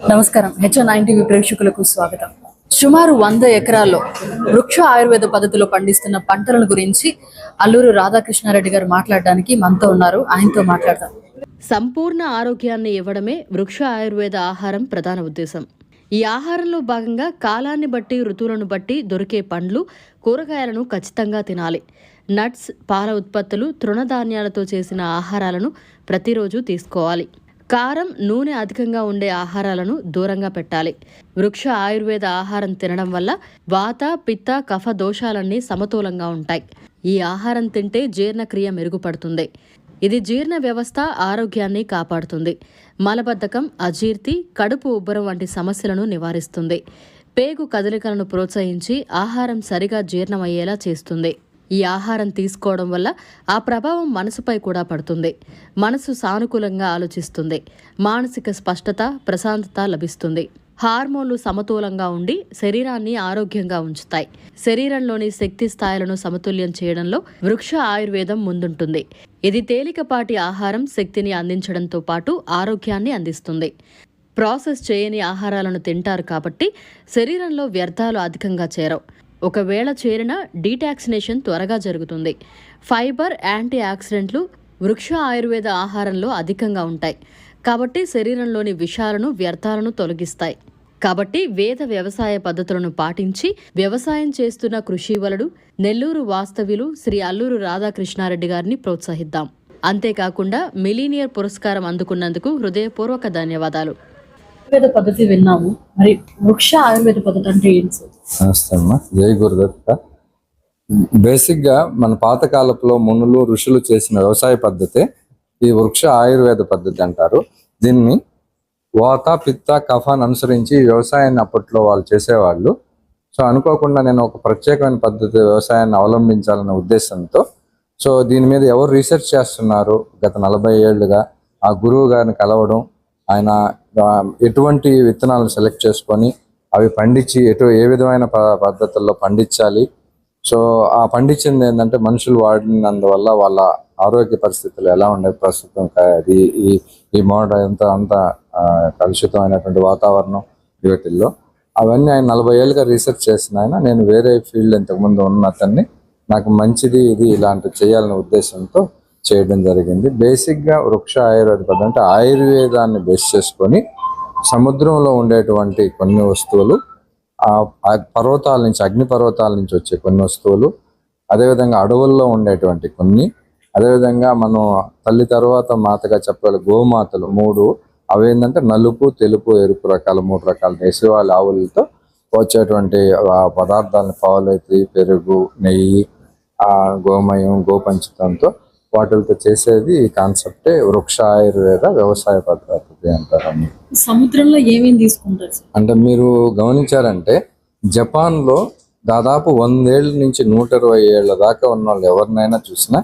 నమస్కారం. HO nine TV ప్రేక్షకులకు స్వాగతం. సుమారు వంద ఎకరాల్లో వృక్ష ఆయుర్వేద పద్ధతిలో పండిస్తున్న పంటలను గురించి అల్లూరు రాధాకృష్ణారెడ్డి గారు మాట్లాడడానికి మనతో ఉన్నారు. ఆయనతో మాట్లాడదాం. సంపూర్ణ ఆరోగ్యాన్ని ఇవ్వడమే వృక్ష ఆయుర్వేద ఆహారం ప్రధాన ఉద్దేశం. ఈ ఆహారంలో భాగంగా కాలాన్ని బట్టి ఋతువులను బట్టి దొరికే పండ్లు కూరగాయలను ఖచ్చితంగా తినాలి. నట్స్ పాల ఉత్పత్తులు తృణధాన్యాలతో చేసిన ఆహారాలను ప్రతిరోజు తీసుకోవాలి. కారం నూనె అధికంగా ఉండే ఆహారాలను దూరంగా పెట్టాలి. వృక్ష ఆయుర్వేద ఆహారం తినడం వల్ల వాత పిత్త కఫ దోషాలన్నీ సమతూలంగా ఉంటాయి. ఈ ఆహారం తింటే జీర్ణక్రియ మెరుగుపడుతుంది. ఇది జీర్ణ వ్యవస్థ ఆరోగ్యాన్ని కాపాడుతుంది. మలబద్ధకం అజీర్తి కడుపు ఉబ్బరం వంటి సమస్యలను నివారిస్తుంది. పేగు కదలికలను ప్రోత్సహించి ఆహారం సరిగా జీర్ణమయ్యేలా చేస్తుంది. ఈ ఆహారం తీసుకోవడం వల్ల ఆ ప్రభావం మనసుపై కూడా పడుతుంది. మనసు సానుకూలంగా ఆలోచిస్తుంది. మానసిక స్పష్టత ప్రశాంతత లభిస్తుంది. హార్మోన్లు సమతూలంగా ఉండి శరీరాన్ని ఆరోగ్యంగా ఉంచుతాయి. శరీరంలోని శక్తి స్థాయిలను సమతుల్యం చేయడంలో వృక్ష ఆయుర్వేదం ముందుంటుంది. ఇది తేలికపాటి ఆహారం శక్తిని అందించడంతో పాటు ఆరోగ్యాన్ని అందిస్తుంది. ప్రాసెస్ చేయని ఆహారాలను తింటారు కాబట్టి శరీరంలో వ్యర్థాలు అధికంగా చేరవు. ఒకవేళ చేరిన డీటాక్సినేషన్ త్వరగా జరుగుతుంది. ఫైబర్ యాంటీ ఆక్సిడెంట్లు వృక్ష ఆయుర్వేద ఆహారంలో అధికంగా ఉంటాయి. కాబట్టి శరీరంలోని విషాలను వ్యర్థాలను తొలగిస్తాయి. కాబట్టి వేద వ్యవసాయ పద్ధతులను పాటించి వ్యవసాయం చేస్తున్న కృషివలుడు నెల్లూరు వాస్తవ్యులు శ్రీ అల్లూరు రాధాకృష్ణారెడ్డి గారిని ప్రోత్సహిద్దాం. అంతేకాకుండా మిలీనియర్ పురస్కారం అందుకున్నందుకు హృదయపూర్వక ధన్యవాదాలు. ఆయుర్వేద పద్ధతి విన్నాము. మరి వృక్ష ఆయుర్వేద పద్ధతి అంటే ఏంటి సార్? నమస్తే అమ్మా. జై గురుదత్త. బేసిక్గా మన పాతకాలపులో మునులు ఋషులు చేసిన వ్యవసాయ పద్ధతే ఈ వృక్ష ఆయుర్వేద పద్ధతి అంటారు. దీన్ని వాత పిత్త కఫాన్ అనుసరించి వ్యవసాయాన్ని అప్పట్లో వాళ్ళు చేసేవాళ్ళు. సో అనుకోకుండా నేను ఒక ప్రత్యేకమైన పద్ధతి వ్యవసాయాన్ని అవలంబించాలన్న ఉద్దేశంతో సో దీని మీద ఎవరు రీసెర్చ్ చేస్తున్నారు? గత నలభై ఏళ్ళుగా ఆ గురువు గారిని కలవడం ఆయన ఎటువంటి విత్తనాలను సెలెక్ట్ చేసుకొని అవి పండించి ఎటు ఏ విధమైన ప- పద్ధతుల్లో పండించాలి. సో ఆ పండించింది ఏంటంటే మనుషులు వాడినందువల్ల వాళ్ళ ఆరోగ్య పరిస్థితులు ఎలా ఉండేవి ప్రస్తుతం అది ఈ ఈ మోడ ఎంత అంత కలుషితమైనటువంటి వాతావరణం వీటిల్లో. అవన్నీ ఆయన నలభై ఏళ్ళుగా రీసెర్చ్ చేసిన ఆయన. నేను వేరే ఫీల్డ్ ఇంతకుముందు ఉన్న అతన్ని. నాకు మంచిది ఇది ఇలాంటివి చేయాలనే ఉద్దేశంతో చేయడం జరిగింది. బేసిక్గా వృక్ష ఆయుర్వేద పద్ధతి అంటే ఆయుర్వేదాన్ని బేస్ చేసుకొని సముద్రంలో ఉండేటువంటి కొన్ని వస్తువులు ఆ పర్వతాల నుంచి అగ్ని పర్వతాల నుంచి వచ్చే కొన్ని వస్తువులు అదేవిధంగా అడవుల్లో ఉండేటువంటి కొన్ని అదేవిధంగా మనం తల్లి తర్వాత మాతగా చెప్పాలి గోమాతలు మూడు అవి ఏంటంటే నలుపు తెలుపు ఎరుపు రకాల మూడు రకాల దేశవాళి ఆవులతో వచ్చేటువంటి ఆ పదార్థాలను పావులైతే పెరుగు నెయ్యి గోమయం గోపంచతంతో వాటితో చేసేది కాన్సెప్టే వృక్ష ఆయుర్వేద వ్యవసాయ పద్ధతి అంటారు సముద్రంలో ఏమేమి తీసుకుంటారు అంటే మీరు గమనించారంటే జపాన్లో దాదాపు వందేళ్ళ నుంచి నూట ఇరవై ఏళ్ళ దాకా ఉన్న వాళ్ళు ఎవరినైనా చూసినా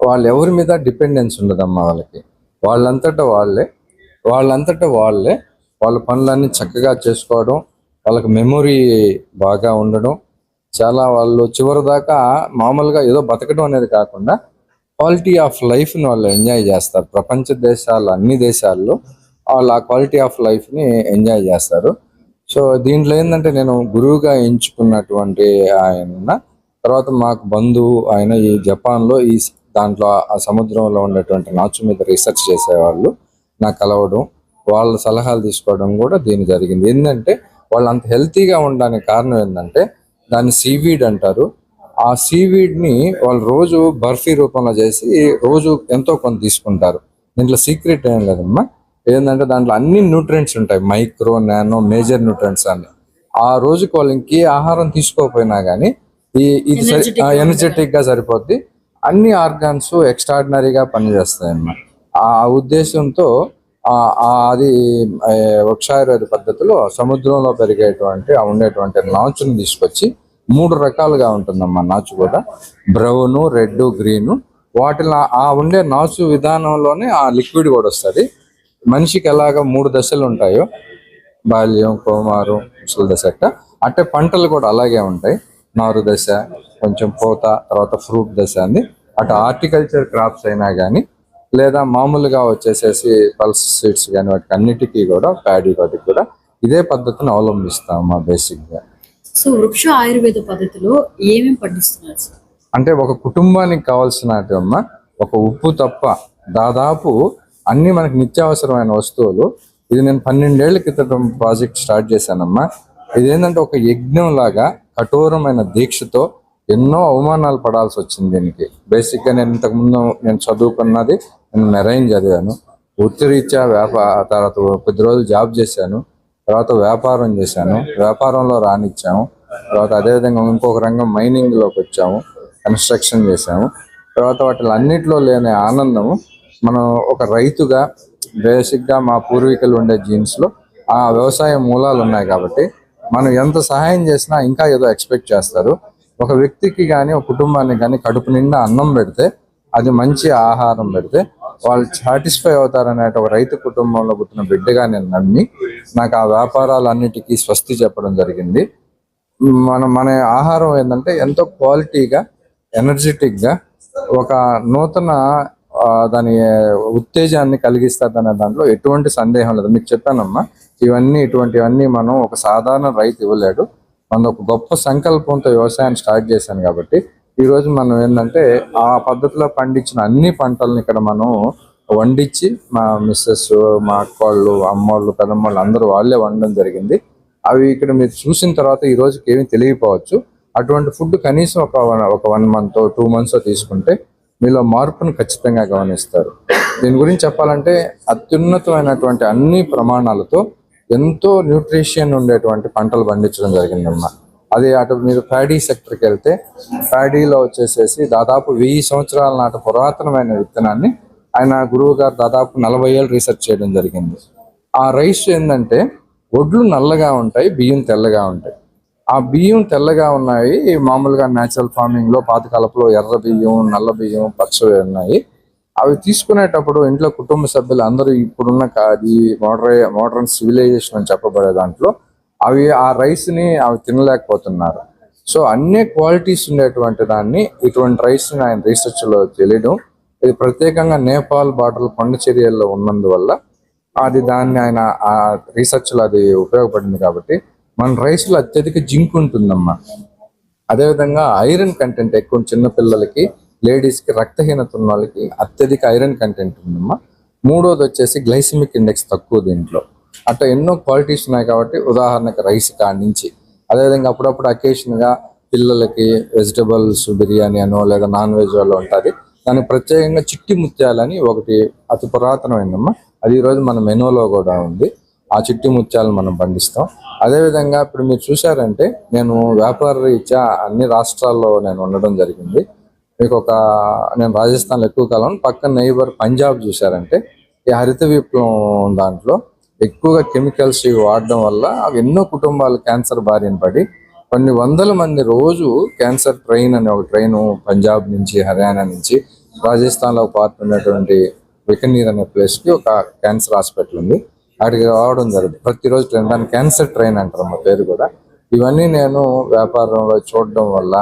వాళ్ళు ఎవరి మీద డిపెండెన్స్ ఉండదమ్మా వాళ్ళకి. వాళ్ళంతటా వాళ్ళే. వాళ్ళంతటా వాళ్ళే. వాళ్ళ పనులన్నీ చక్కగా చేసుకోవడం వాళ్ళకి మెమొరీ బాగా ఉండడం చాలా వాళ్ళు చివరి దాకా మామూలుగా ఏదో బతకడం అనేది కాకుండా క్వాలిటీ ఆఫ్ లైఫ్ని వాళ్ళు ఎంజాయ్ చేస్తారు. ప్రపంచ దేశాలు అన్ని దేశాల్లో వాళ్ళు ఆ క్వాలిటీ ఆఫ్ లైఫ్ని ఎంజాయ్ చేస్తారు. సో దీంట్లో ఏంటంటే నేను గురువుగా ఎంచుకున్నటువంటి ఆయన తర్వాత మాకు బంధువు ఆయన ఈ జపాన్లో ఈ దాంట్లో ఆ సముద్రంలో ఉండేటువంటి నాచు మీద రీసెర్చ్ చేసేవాళ్ళు. నాకు కలవడం వాళ్ళ సలహాలు తీసుకోవడం కూడా దీని జరిగింది. ఏంటంటే వాళ్ళు అంత హెల్తీగా ఉండడానికి కారణం ఏంటంటే దాన్ని సీవీడ్ అంటారు. ఆ సీవీడ్ని వాళ్ళు రోజు బర్ఫీ రూపంలో చేసి రోజు ఎంతో కొంత తీసుకుంటారు. దీంట్లో సీక్రెట్ ఏం లేదమ్మా. ఏంటంటే దాంట్లో అన్ని న్యూట్రియంట్స్ ఉంటాయి. మైక్రో నానో మేజర్ న్యూట్రియంట్స్ అన్ని. ఆ రోజుకి వాళ్ళు ఇంకే ఆహారం తీసుకోకపోయినా కానీ ఈ ఇది Energetic గా ఎనర్జెటిక్గా సరిపోద్ది. అన్ని ఆర్గాన్స్ ఎక్స్ట్రాడినరీగా పనిచేస్తాయి అన్నమాట. ఆ ఉద్దేశంతో అది వృక్షాయుర్వేద పద్ధతిలో సముద్రంలో పెరిగేటువంటి ఉండేటువంటి నాచుని తీసుకొచ్చి మూడు రకాలుగా ఉంటుందమ్మా నాచు కూడా. Brown red green. వాటిలో ఆ ఉండే నాచు విధానంలోనే ఆ లిక్విడ్ కూడా వస్తుంది. మనిషికి ఎలాగ మూడు దశలు ఉంటాయో బాల్యం కోమారం ముసలి దశ అట్ట. అట్టే పంటలు కూడా అలాగే ఉంటాయి. నారు దశ కొంచెం పోత తర్వాత ఫ్రూట్ దశ అని. అటు హార్టికల్చర్ క్రాప్స్ అయినా కానీ లేదా మామూలుగా వచ్చేసేసి పల్స్ సీడ్స్ కానీ వాటికి అన్నిటికీ కూడా ప్యాడీ వాటికి కూడా ఇదే పద్ధతిని అవలంబిస్తాం మా బేసిక్గా సో వృక్ష ఆయుర్వేద పద్ధతిలో ఏమేమి పండిస్తున్నారు సార్? అంటే ఒక కుటుంబానికి కావాల్సిన అమ్మ ఒక ఉప్పు తప్ప దాదాపు అన్ని మనకు నిత్యావసరమైన వస్తువులు. ఇది నేను పన్నెండేళ్ళ క్రితం ప్రాజెక్ట్ స్టార్ట్ చేశానమ్మా. ఇది ఏంటంటే ఒక యజ్ఞం లాగా కఠోరమైన దీక్షతో ఎన్నో అవమానాలు పడాల్సి వచ్చింది దీనికి. బేసిక్గా నేను ఇంతకుముందు నేను చదువుకున్నది నేను మెరైన్ చదివాను. వృత్తిరీత్యా వ్యాపార తర్వాత కొద్ది రోజులు జాబ్ చేశాను. తర్వాత వ్యాపారం చేశాను. వ్యాపారంలో రానిచ్చాము తర్వాత అదేవిధంగా ఇంకొక రంగం మైనింగ్లోకి వచ్చాము. కన్స్ట్రక్షన్ చేశాము. తర్వాత వాటిలో అన్నిట్లో లేని ఆనందము మనం ఒక రైతుగా బేసిక్గా మా పూర్వీకులు ఉండే జీన్స్లో ఆ వ్యవసాయ మూలాలు ఉన్నాయి కాబట్టి మనం ఎంత సహాయం చేసినా ఇంకా ఏదో ఎక్స్పెక్ట్ చేస్తారు. ఒక వ్యక్తికి కానీ ఒక కుటుంబానికి కానీ కడుపు నిండా అన్నం పెడితే అది మంచి ఆహారం పెడితే వాళ్ళు సాటిస్ఫై అవుతారనే ఒక రైతు కుటుంబంలో పుట్టిన బిడ్డగా నేను నమ్మి నాకు ఆ వ్యాపారాలన్నిటికీ స్వస్తి చెప్పడం జరిగింది. మన మన ఆహారం ఏంటంటే ఎంతో క్వాలిటీగా ఎనర్జెటిక్గా ఒక నూతన దాని ఉత్తేజాన్ని కలిగిస్తుంది దాంట్లో ఎటువంటి సందేహం లేదు. మీకు చెప్పానమ్మా ఇవన్నీ ఇటువంటివన్నీ మనం ఒక సాధారణ రైతు ఇవ్వలేడు. మన ఒక గొప్ప సంకల్పంతో వ్యవసాయం స్టార్ట్ చేశాను కాబట్టి ఈరోజు మనం ఏంటంటే ఆ పద్ధతిలో పండించిన అన్ని పంటలను ఇక్కడ మనం వండించి మా మిస్సెస్ మా అక్కోళ్ళు అమ్మోళ్ళు పెద్దమ్మళ్ళు అందరూ వాళ్ళే వండడం జరిగింది. అవి ఇక్కడ మీరు చూసిన తర్వాత ఈ రోజుకి ఏమి తెలియకపోవచ్చు. అటువంటి ఫుడ్ కనీసం ఒక వన్- ఒక వన్ మంత్ టూ మంత్స్ తీసుకుంటే మీలో మార్పును ఖచ్చితంగా గమనిస్తారు. దీని గురించి చెప్పాలంటే అత్యున్నతమైనటువంటి అన్ని ప్రమాణాలతో ఎంతో న్యూట్రిషన్ ఉండేటువంటి పంటలు పండించడం జరిగిందమ్మా. అది అటు మీరు ప్యాడీ సెక్టర్కి వెళ్తే ప్యాడీలో వచ్చేసేసి దాదాపు వెయ్యి సంవత్సరాల నాటి పురాతనమైన విత్తనాన్ని ఆయన గురువు గారు దాదాపు నలభై ఏళ్ళు రీసెర్చ్ చేయడం జరిగింది. ఆ రైస్ ఏంటంటే ఒడ్లు నల్లగా ఉంటాయి బియ్యం తెల్లగా ఉంటాయి. ఆ బియ్యం తెల్లగా ఉన్నాయి మామూలుగా న్యాచురల్ ఫార్మింగ్లో పాతకాలపులో ఎర్ర బియ్యం నల్ల బియ్యం పచ్చవి ఉన్నాయి. అవి తీసుకునేటప్పుడు ఇంట్లో కుటుంబ సభ్యులు అందరూ ఇప్పుడున్న కాది మోడర్ మోడర్న్ సివిలైజేషన్ అని చెప్పబడే దాంట్లో అవి ఆ రైస్ని అవి తినలేకపోతున్నారు. సో అన్ని క్వాలిటీస్ ఉండేటువంటి దాన్ని ఇటువంటి రైస్ని ఆయన రీసెర్చ్లో తెలియడం ఇది ప్రత్యేకంగా నేపాల్ బార్డర్ కొండచర్యల్లో ఉన్నందువల్ల అది దాన్ని ఆయన ఆ రీసెర్చ్లో అది ఉపయోగపడింది కాబట్టి మన రైస్లో అత్యధిక జింక్ ఉంటుందమ్మా. అదేవిధంగా ఐరన్ కంటెంట్ ఎక్కువ చిన్న పిల్లలకి లేడీస్కి రక్తహీనత ఉన్న వాళ్ళకి అత్యధిక ఐరన్ కంటెంట్ ఉందమ్మా. మూడోది వచ్చేసి గ్లైసిమిక్ ఇండెక్స్ తక్కువ దీంట్లో. అట్లా ఎన్నో క్వాలిటీస్ ఉన్నాయి కాబట్టి ఉదాహరణకు రైస్ కాడి నుంచి. అదేవిధంగా అప్పుడప్పుడు అకేషన్గా పిల్లలకి వెజిటబుల్స్ బిర్యానీ అనో లేదా నాన్ వెజ్ వాళ్ళు ఉంటుంది. దానికి ప్రత్యేకంగా చిట్టి ముత్యాలని ఒకటి అతి పురాతనమైందమ్మా. అది ఈరోజు మన మెనూలో కూడా ఉంది. ఆ చిట్టి ముత్యాలను మనం పండిస్తాం. అదేవిధంగా ఇప్పుడు మీరు చూసారంటే నేను వ్యాపార రీత్యా అన్ని రాష్ట్రాల్లో నేను ఉండడం జరిగింది. మీకు ఒక నేను రాజస్థాన్లో ఎక్కువ కాలం పక్కన నైబర్ పంజాబ్ చూసారంటే ఈ హరిత విప్లవం దాంట్లో ఎక్కువగా కెమికల్స్ ఇవి వాడడం వల్ల అవి ఎన్నో కుటుంబాలు క్యాన్సర్ బారిన పడి కొన్ని వందల మంది రోజు క్యాన్సర్ ట్రైన్ అనే ఒక ట్రైన్ పంజాబ్ నుంచి హర్యానా నుంచి రాజస్థాన్లో పార్ట్ ఉన్నటువంటి బికనీర్ అనే ప్లేస్కి ఒక క్యాన్సర్ హాస్పిటల్ ఉంది. అక్కడికి రావడం జరుగుతుంది. ప్రతిరోజు ట్రైన్ క్యాన్సర్ ట్రైన్ అంటారు మా పేరు కూడా. ఇవన్నీ నేను వ్యాపారంలో చూడడం వల్ల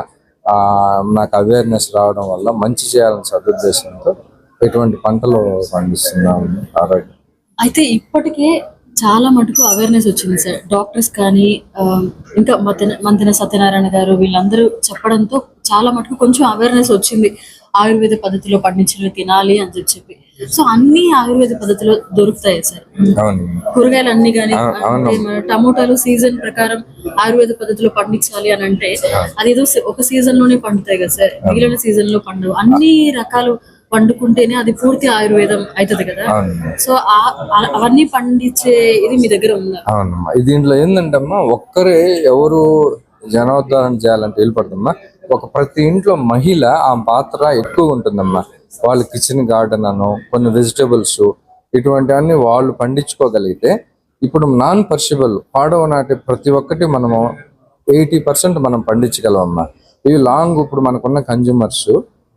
నాకు అవేర్నెస్ రావడం వల్ల మంచి చేయాలని సదుద్దేశంతో ఇటువంటి పంటలు పండిస్తున్నాము ఆరోగ్యం అయితే ఇప్పటికే చాలా మటుకు అవేర్నెస్ వచ్చింది సార్. డాక్టర్స్ కానీ ఇంకా మతన మంతెన సత్యనారాయణ గారు వీళ్ళందరూ చెప్పడంతో చాలా మటుకు కొంచెం అవేర్నెస్ వచ్చింది. ఆయుర్వేద పద్ధతిలో పండించినవి తినాలి అని చెప్పి సో అన్ని ఆయుర్వేద పద్ధతిలో దొరుకుతాయి సార్. కూరగాయలు అన్ని కానీ. టమోటాలు సీజన్ ప్రకారం ఆయుర్వేద పద్ధతిలో పండించాలి అని అంటే అది ఏదో ఒక సీజన్లోనే పండుతాయి కదా సార్. మిగిలిన సీజన్లో పండవు. అన్ని రకాలు వండుకుంటేనే అది పూర్తి ఆయుర్వేదం అవుతుంది కదా. సో అవన్నీ పండించే ఇది మీ దగ్గర ఉందా? అవునమ్మా. దీంట్లో ఏంటంటమ్మా ఒక్కరే ఎవరు జనోద్ధారణ చేయాలంటే వీలు పడుతుందమ్మా ఒక ప్రతి ఇంట్లో మహిళ ఆ పాత్ర ఎక్కువ ఉంటుందమ్మా. వాళ్ళు కిచెన్ గార్డెన్ అను కొన్ని వెజిటేబుల్స్ ఇటువంటివన్నీ వాళ్ళు పండించుకోగలిగితే ఇప్పుడు నాన్ పర్షిబుల్ పాడవ నాటి ప్రతి ఒక్కటి మనము ఎయిటీ పర్సెంట్ మనం పండించగలమమ్మా. ఇవి లాంగ్ ఇప్పుడు మనకున్న కన్జ్యూమర్స్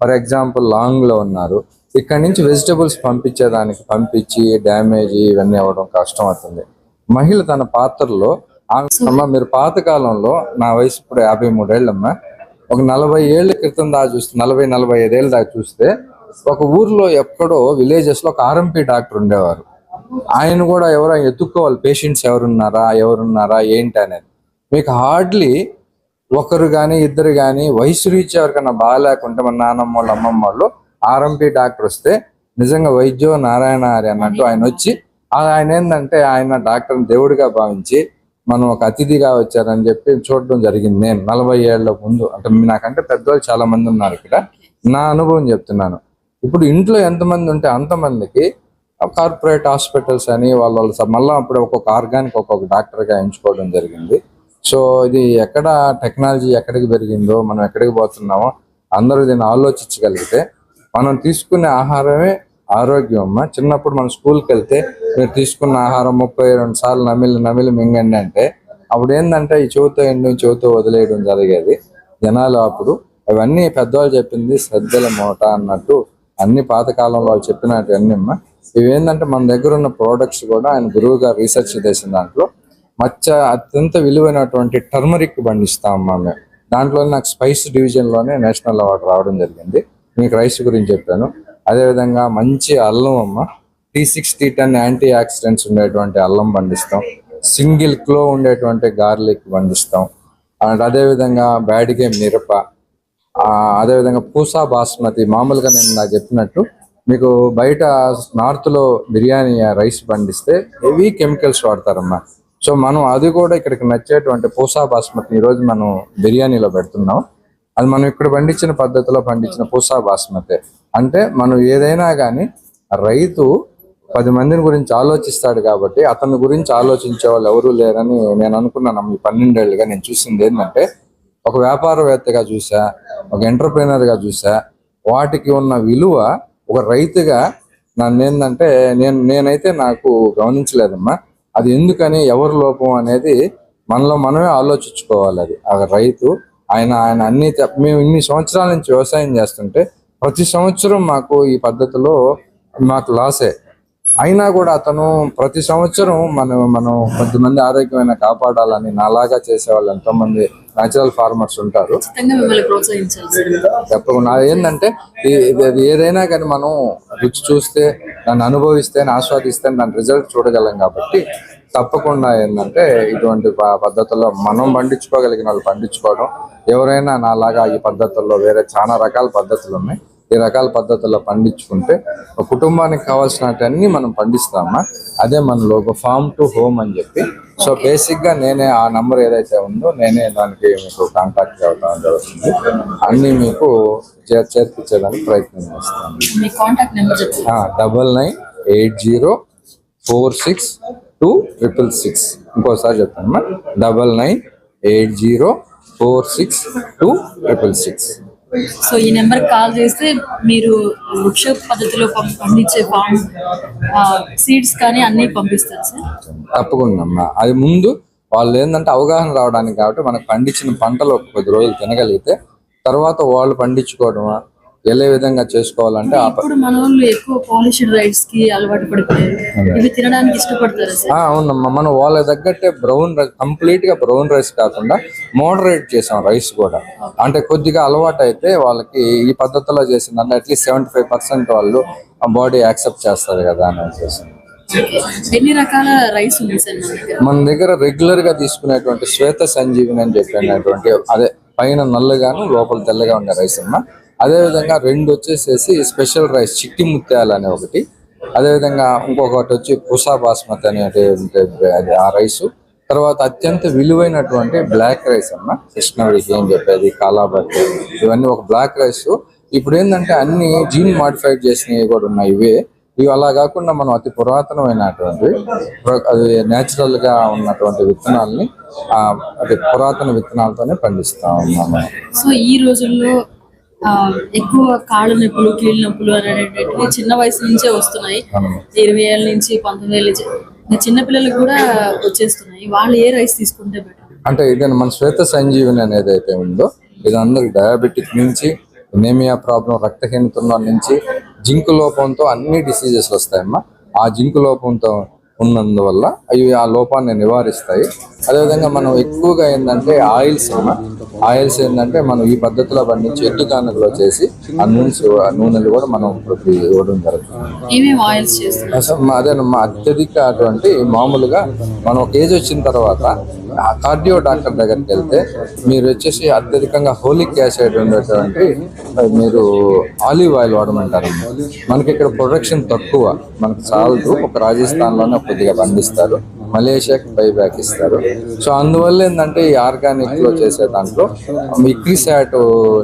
ఫర్ ఎగ్జాంపుల్ లాంగ్లో ఉన్నారు. ఇక్కడ నుంచి వెజిటబుల్స్ పంపించేదానికి పంపించి డ్యామేజ్ ఇవన్నీ అవ్వడం కష్టం అవుతుంది మహిళ తన పాత్రలో అమ్మ మీరు పాతకాలంలో నా వయసు ఇప్పుడు యాభై మూడేళ్ళమ్మా ఒక నలభై ఏళ్ళ క్రితం దాకా చూస్తే నలభై నలభై ఐదేళ్ళ దాకా చూస్తే ఒక ఊర్లో ఎక్కడో విలేజెస్లో ఒక ఆర్ఎంపీ డాక్టర్ ఉండేవారు. ఆయన కూడా ఎవరో ఎత్తుక్కోవాలి పేషెంట్స్ ఎవరున్నారా ఎవరున్నారా ఏంటి అనేది. మీకు హార్డ్లీ ఒకరు కానీ ఇద్దరు కానీ వయసు రీచ్ ఎవరికైనా బాగాలేకుంటే మన నాన్నమ్మ వాళ్ళు అమ్మమ్మ వాళ్ళు ఆర్ఎంపీ డాక్టర్ వస్తే నిజంగా వైద్యో నారాయణ హరి అన్నట్టు ఆయన వచ్చి ఆ- ఆయన ఏంటంటే ఆయన డాక్టర్ని దేవుడిగా భావించి మనం ఒక అతిథిగా వచ్చారని చెప్పి చూడడం జరిగింది. నేను నలభై ఏళ్ళ ముందు అంటే నాకంటే పెద్దవాళ్ళు చాలా మంది ఉన్నారు ఇక్కడ. నా అనుభవం చెప్తున్నాను. ఇప్పుడు ఇంట్లో ఎంతమంది ఉంటే అంతమందికి కార్పొరేట్ హాస్పిటల్స్ అని వాళ్ళ వాళ్ళ స- అప్పుడు ఒక్కొక్క ఆర్గానిక్ ఒక్కొక్క డాక్టర్గా ఎంచుకోవడం జరిగింది. సో ఇది ఎక్కడ టెక్నాలజీ ఎక్కడికి పెరిగిందో మనం ఎక్కడికి పోతున్నామో అందరూ దీన్ని ఆలోచించగలిగితే మనం తీసుకునే ఆహారమే ఆరోగ్యం అమ్మ చిన్నప్పుడు మనం స్కూల్కి వెళ్తే మీరు తీసుకున్న ఆహారం ముప్పై రెండు సార్లు నమిలి నమిలి మింగండి అంటే అప్పుడు ఏంటంటే ఈ చెవుతో ఎండు చెవుతో వదిలేయడం జరిగేది. జనాలు అప్పుడు అవన్నీ పెద్దవాళ్ళు చెప్పింది శ్రద్ధల మూట అన్నట్టు అన్ని పాతకాలంలో వాళ్ళు చెప్పినట్టు అన్నీ అమ్మ ఇవేంటంటే మన దగ్గర ఉన్న ప్రోడక్ట్స్ కూడా ఆయన గురువుగా రీసెర్చ్ చేసిన దాంట్లో మచ్చ అత్యంత విలువైనటువంటి టర్మరిక్ పండిస్తామమ్మా మేము దాంట్లో నాకు స్పైస్ డివిజన్లోనే నేషనల్ అవార్డు రావడం జరిగింది. మీకు రైస్ గురించి చెప్పాను. అదేవిధంగా మంచి అల్లం అమ్మ. T six T ten antioxidants ఉండేటువంటి అల్లం పండిస్తాం. సింగిల్ క్లో ఉండేటువంటి గార్లిక్ పండిస్తాం. అండ్ అదేవిధంగా బ్యాడిగే మిరప. అదేవిధంగా పూసా బాస్మతి. మామూలుగా నేను నాకు చెప్పినట్టు మీకు బయట నార్త్లో బిర్యానీ రైస్ పండిస్తే హెవీ కెమికల్స్ వాడతారమ్మా. సో మనం అది కూడా ఇక్కడికి నచ్చేటువంటి పూసా బాస్మతి ఈ రోజు మనం బిర్యానీలో పెడుతున్నాం. అది మనం ఇక్కడ పండించిన పద్ధతిలో పండించిన పూసా బాస్మతి. అంటే మనం ఏదైనా కానీ రైతు పది మందిని గురించి ఆలోచిస్తాడు కాబట్టి అతని గురించి ఆలోచించే వాళ్ళు ఎవరూ లేరని నేను అనుకున్నాను. ఈ పన్నెండేళ్ళుగా నేను చూసింది ఏంటంటే ఒక వ్యాపారవేత్తగా చూసా ఒక ఎంటర్ప్రీనర్గా చూసా వాటికి ఉన్న విలువ ఒక రైతుగా నన్ను ఏంటంటే నేను నేనైతే నాకు గమనించలేదమ్మా. అది ఎందుకని ఎవరి లోపం అనేది మనలో మనమే ఆలోచించుకోవాలి అది. ఆ రైతు ఆయన ఆయన అన్ని మేము ఇన్ని సంవత్సరాల నుంచి వ్యవసాయం చేస్తుంటే ప్రతి సంవత్సరం మాకు ఈ పద్ధతిలో మాకు లాసే. అయినా కూడా అతను ప్రతి సంవత్సరం మనం మనం కొద్దిమంది ఆరోగ్యమైన కాపాడాలని నాలాగా చేసే వాళ్ళు ఎంతో మంది న్యాచురల్ ఫార్మర్స్ ఉంటారు తప్పకుండా. ఏంటంటే ఏదైనా కానీ మనం రుచి చూస్తే దాన్ని అనుభవిస్తే ఆస్వాదిస్తే దాని రిజల్ట్ చూడగలం కాబట్టి తప్పకుండా ఏంటంటే ఇటువంటి పద్ధతుల్లో మనం పండించుకోగలిగిన వాళ్ళు పండించుకోవడం ఎవరైనా నాలాగా ఈ పద్ధతుల్లో వేరే చాలా రకాల పద్ధతులు ఉన్నాయి. ఈ రకాల పద్ధతుల్లో పండించుకుంటే ఒక కుటుంబానికి కావాల్సినవన్నీ మనం పండిస్తామా? అదే మన లోగో ఫార్మ్ టు హోమ్ అని చెప్పి. సో బేసిక్గా నేనే ఆ నంబర్ ఏదైతే ఉందో నేనే దానికి మీకు కాంటాక్ట్ అవ్వడం జరుగుతుంది. అన్ని మీకు చేర్పించడానికి ప్రయత్నం చేస్తాను. Double nine eight zero four six two triple six. ఇంకోసారి చెప్తాను double nine eight zero four six two triple six. So ఈ నెంబర్ కాల్ చేస్తే మీరు వృక్ష పద్ధతిలో పం- పండించే ఫామ్ సీడ్స్ కానీ అన్ని పంపిస్తారు సార్. తప్పకుండా అమ్మా. అది ముందు వాళ్ళు ఏంటంటే అవగాహన రావడానికి కాబట్టి మనకు పండించిన పంటలు ఒక కొద్ది రోజులు తినగలిగితే తర్వాత వాళ్ళు పండించుకోవడం ఎలా విధంగా చేసుకోవాలంటే ఇప్పుడు మన వాళ్ళు ఎక్కువ పాలిష్డ్ రైస్కి అలవాటు పడిపోయారు. ఇవి తినడానికి ఇష్టపడతారా సార్? ఆ, అవునమ్మా. మనం వాళ్ళ తగ్గట్టే బ్రౌన్ రైస్ కంప్లీట్గా బ్రౌన్ రైస్ కాకుండా మోడరేట్ చేసాం రైస్ కూడా. అంటే కొద్దిగా అలవాటు అయితే వాళ్ళకి ఈ పద్ధతిలో చేసిందంటే at least seventy five percent వాళ్ళు బాడీ యాక్సెప్ట్ చేస్తారు కదా అని వచ్చేసి ఎన్ని రకాల రైస్ మన దగ్గర? రెగ్యులర్గా తీసుకునేటువంటి శ్వేత సంజీవిని అని చెప్పినటువంటి అదే పైన నల్లగాను లోపల తెల్లగా ఉండే రైస్ అమ్మా. అదే విధంగా రెండు వచ్చేసేసి స్పెషల్ రైస్ చిట్టి ముత్యాలు అనే ఒకటి. అదే విధంగా ఇంకొకటి వచ్చి పుసా బాస్మతి అనేది ఉంటుంది, అది ఆ రైస్. తర్వాత అత్యంత విలువైనటువంటి బ్లాక్ రైస్ అన్న కృష్ణవిడికి ఏం చెప్పేది కాలాబట్ ఇవన్నీ ఒక బ్లాక్ రైస్. ఇప్పుడు ఏంటంటే అన్ని జీన్ మాడిఫైడ్ చేసినవి కూడా ఉన్నాయి ఇవే. ఇవి అలా కాకుండా మనం అతి పురాతనమైనటువంటి అది నేచురల్గా ఉన్నటువంటి విత్తనాలని ఆ, అతి పురాతన విత్తనాలతోనే పండిస్తా ఉన్నాము. సో ఈ రోజుల్లో ఎక్కువ కాళ్ళ నొప్పులు కీళ్ళ నొప్పులు అనేటువంటివి చిన్న వయసు నుంచే వస్తున్నాయి. ఇరవై ఏళ్ళ నుంచి పంతొమ్మిది ఏళ్ళ చిన్న పిల్లలకు కూడా వచ్చేస్తున్నాయి. వాళ్ళు ఏ రైస్ తీసుకుంటే బెటర్? అంటే ఇది మన శ్వేత సంజీవని అనేది అయితే ఉందో ఇది అందరికి డయాబెటిక్ నుంచి ఎనేమియా ప్రాబ్లం రక్తహీనత నుంచి జింక్ లోపంతో అన్ని డిసీజెస్ వస్తాయమ్మా. ఆ జింక్ లోపంతో ఉన్నందువల్ల అవి ఆ లోపాన్ని నివారిస్తాయి. అదేవిధంగా మనం ఎక్కువగా ఏంటంటే ఆయిల్స్ ఆయిల్స్ ఏంటంటే మనం ఈ పద్ధతిలో పండించి ఎడ్డు కానుకలో చేసి ఆ నూనె ఆ నూనెలు కూడా మనం ఇవ్వడం జరుగుతుంది. అదేనమ్మా అత్యధిక అటువంటి మామూలుగా మనం ఒక ఏజ్ వచ్చిన తర్వాత కార్డియో డాక్టర్ దగ్గరికి వెళ్తే మీరు వచ్చేసి అత్యధికంగా హోలిక్ యాసిడ్ ఉండేటువంటి మీరు ఆలివ్ ఆయిల్ వాడమంటారు. మనకి ఇక్కడ ప్రొడక్షన్ తక్కువ. మనకు చాలదు ఒక రాజస్థాన్లోనే కొద్దిగా పండిస్తారు. మలేషియాకి బైబ్యాక్ ఇస్తారు. సో అందువల్ల ఏంటంటే ఈ ఆర్గానిక్లో చేసే దాంట్లో ఇక్రిసాట్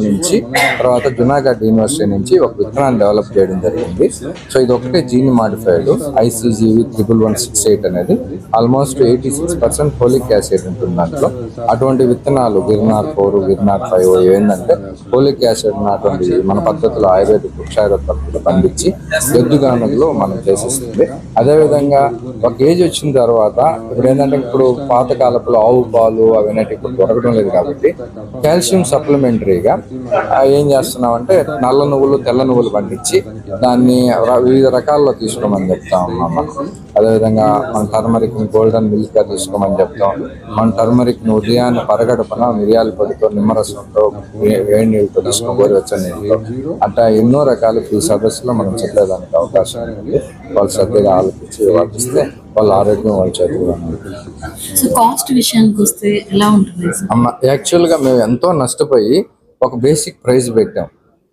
నుంచి తర్వాత జునాగఢ్ యూనివర్సిటీ నుంచి ఒక విత్తనాన్ని డెవలప్ చేయడం జరిగింది. సో ఇది ఒకటే gene modified ICGV triple one six eight అనేది. Almost eighty six percent folic acid ఉంటుంది దాంట్లో. అటువంటి విత్తనాలు గిర్నార్ ఫోర్ గిర్నార్ ఫైవ్ ఏంటంటే ఫోలిక్ యాసిడ్ ఉన్నటువంటి మన పద్ధతిలో ఆయుర్వేదిక్ వృక్షాయుర్వేద పద్ధతిలో పండించి ఎద్దుగానంలో మనం చేసేస్తుంది. అదేవిధంగా ఒక ఏజ్ వచ్చిన తర్వాత ఇప్పుడు ఏంటంటే ఇప్పుడు పాత కాలపులో ఆవు పాలు అవన్నీ ఇప్పుడు దొరకడం లేదు కాబట్టి కాల్షియం సప్లిమెంటరీగా ఏం చేస్తున్నాం అంటే నల్ల నువ్వులు తెల్ల నువ్వులు పండించి దాన్ని వివిధ రకాల్లో తీసుకోమని చెప్తా ఉన్నాం మనం. అదేవిధంగా మన టర్మరిక్ గోల్డెన్ మిల్క్గా తీసుకోమని చెప్తాం మన టర్మరిక్ను ఉదయాన్నే పరగడపన మిరియాల పొడితో నిమ్మరసంతో వేడి నీళ్ళతో తీసుకోబోయి వచ్చే అట్లా ఎన్నో రకాలు ఈ సదస్సులో మనం చెప్పేదానికి అవకాశం ఉంది. వాళ్ళు శ్రద్ధగా ఆలోచించి వాటిస్తే వాళ్ళ ఆరోగ్యం వాళ్ళ చేతిలో ఉంది సో కాస్ట్ విషయానికి వస్తే ఎలా ఉంటుంది సార్? అమ్మ యాక్చువల్గా మేము ఎంతో నష్టపోయి ఒక బేసిక్ ప్రైస్ పెట్టాం.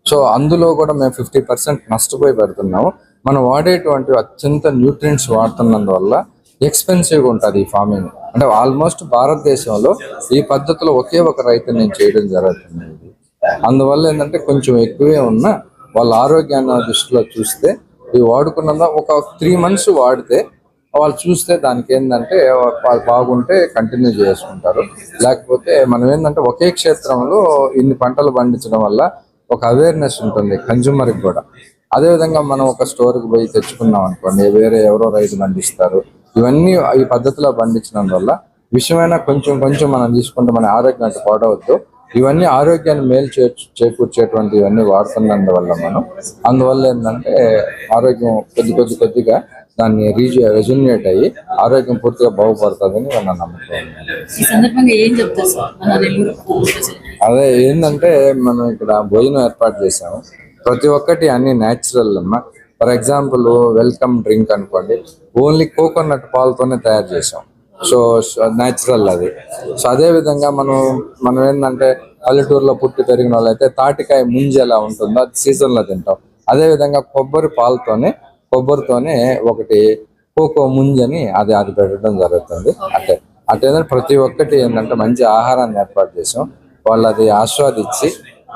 సో అందులో కూడా మేము ఫిఫ్టీ పర్సెంట్ నష్టపోయి పెడుతున్నాము. మనం వాడేటువంటి అత్యంత న్యూట్రియంట్స్ వాడుతున్నందువల్ల ఎక్స్పెన్సివ్గా ఉంటుంది ఈ ఫార్మింగ్ అంటే ఆల్మోస్ట్ భారతదేశంలో ఈ పద్ధతిలో ఒకే ఒక రైతు నేను చేయడం జరుగుతుంది. అందువల్ల ఏంటంటే కొంచెం ఎక్కువే ఉన్నా వాళ్ళ ఆరోగ్యాన్ని దృష్టిలో చూస్తే ఇవి వాడుకున్న ఒక త్రీ మంత్స్ వాడితే వాళ్ళు చూస్తే దానికి ఏంటంటే వాళ్ళు బాగుంటే కంటిన్యూ చేసుకుంటారు. లేకపోతే మనం ఏంటంటే ఒకే క్షేత్రంలో ఇన్ని పంటలు పండించడం వల్ల ఒక అవేర్నెస్ ఉంటుంది కన్జ్యూమర్కి కూడా. అదేవిధంగా మనం ఒక స్టోర్కి పోయి తెచ్చుకున్నాం అనుకోండి వేరే ఎవరో రైతు పండిస్తారు. ఇవన్నీ ఈ పద్ధతిలో పండించడం వల్ల విషయమైనా కొంచెం కొంచెం మనం తీసుకుంటే మన ఆరోగ్యం అంటే పాడవద్దు. ఇవన్నీ ఆరోగ్యాన్ని మేలు చే చేకూర్చేటువంటి ఇవన్నీ వాడుతున్నందువల్ల మనం. అందువల్ల ఏంటంటే ఆరోగ్యం కొద్ది కొద్ది కొద్దిగా దాన్ని రీజ్ రెజునేట్ అయ్యి ఆరోగ్యం పూర్తిగా బాగుపడుతుందని నా నమ్మకం? అదే ఏంటంటే మనం ఇక్కడ భోజనం ఏర్పాటు చేసాము ప్రతి ఒక్కటి అన్ని న్యాచురల్ అమ్మా. ఫర్ ఎగ్జాంపుల్ వెల్కమ్ డ్రింక్ అనుకోండి ఓన్లీ కోకోనట్ పాలతోనే తయారు చేసాం సో న్యాచురల్ అది. సో అదే విధంగా మనం మనం ఏంటంటే పల్లెటూరులో పుట్టి పెరిగిన వాళ్ళైతే తాటికాయ ముంజి ఎలా ఉంటుందో అది సీజన్లో తింటాం. అదే విధంగా కొబ్బరి పాలతోనే కొబ్బరితోనే ఒకటి కోకో ముంజని అది అది పెట్టడం జరుగుతుంది. అంటే అంటే ఏంటంటే ప్రతి ఒక్కటి ఏంటంటే మంచి ఆహారాన్ని ఏర్పాటు చేసాం. వాళ్ళు అది ఆస్వాదించి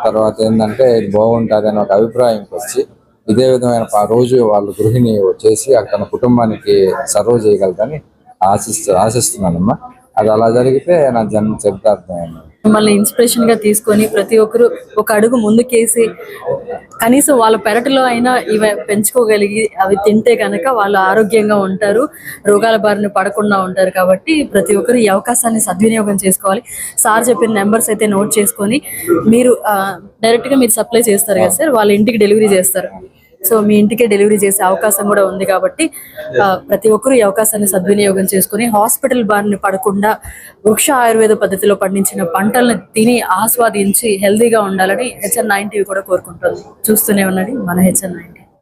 తర్వాత ఏంటంటే ఇది బాగుంటుంది అని ఒక అభిప్రాయంకి వచ్చి ఇదే విధమైన రోజు వాళ్ళు గృహిణి వచ్చేసి తన కుటుంబానికి సర్వ్ చేయగలదని ఆశిస్తూ ఆశిస్తున్నానమ్మా. అది అలా జరిగితే నా జన్మ చరితార్థమైంది మిమ్మల్ని ఇన్స్పిరేషన్గా తీసుకొని ప్రతి ఒక్కరు ఒక అడుగు ముందుకేసి కనీసం వాళ్ళ పెరటిలో అయినా ఇవి పెంచుకోగలిగి అవి తింటే కనుక వాళ్ళు ఆరోగ్యంగా ఉంటారు రోగాల బారిన పడకుండా ఉంటారు కాబట్టి ప్రతి ఒక్కరు ఈ అవకాశాన్ని సద్వినియోగం చేసుకోవాలి. సార్ చెప్పిన నెంబర్స్ అయితే నోట్ చేసుకొని మీరు డైరెక్ట్గా మీరు సప్లై చేస్తారు కదా సార్? వాళ్ళ ఇంటికి డెలివరీ చేస్తారు. సో మీ ఇంటికే డెలివరీ చేసే అవకాశం కూడా ఉంది కాబట్టి ఆ, ప్రతి ఒక్కరూ ఈ అవకాశాన్ని సద్వినియోగం చేసుకుని హాస్పిటల్ బారిన పడకుండా వృక్ష ఆయుర్వేద పద్ధతిలో పండించిన పంటలను తిని ఆస్వాదించి హెల్దీగా ఉండాలని హెచ్ఎన్ నైన్ కూడా కోరుకుంటుంది. చూస్తూనే ఉన్నది మన హెచ్ఎన్ నైన్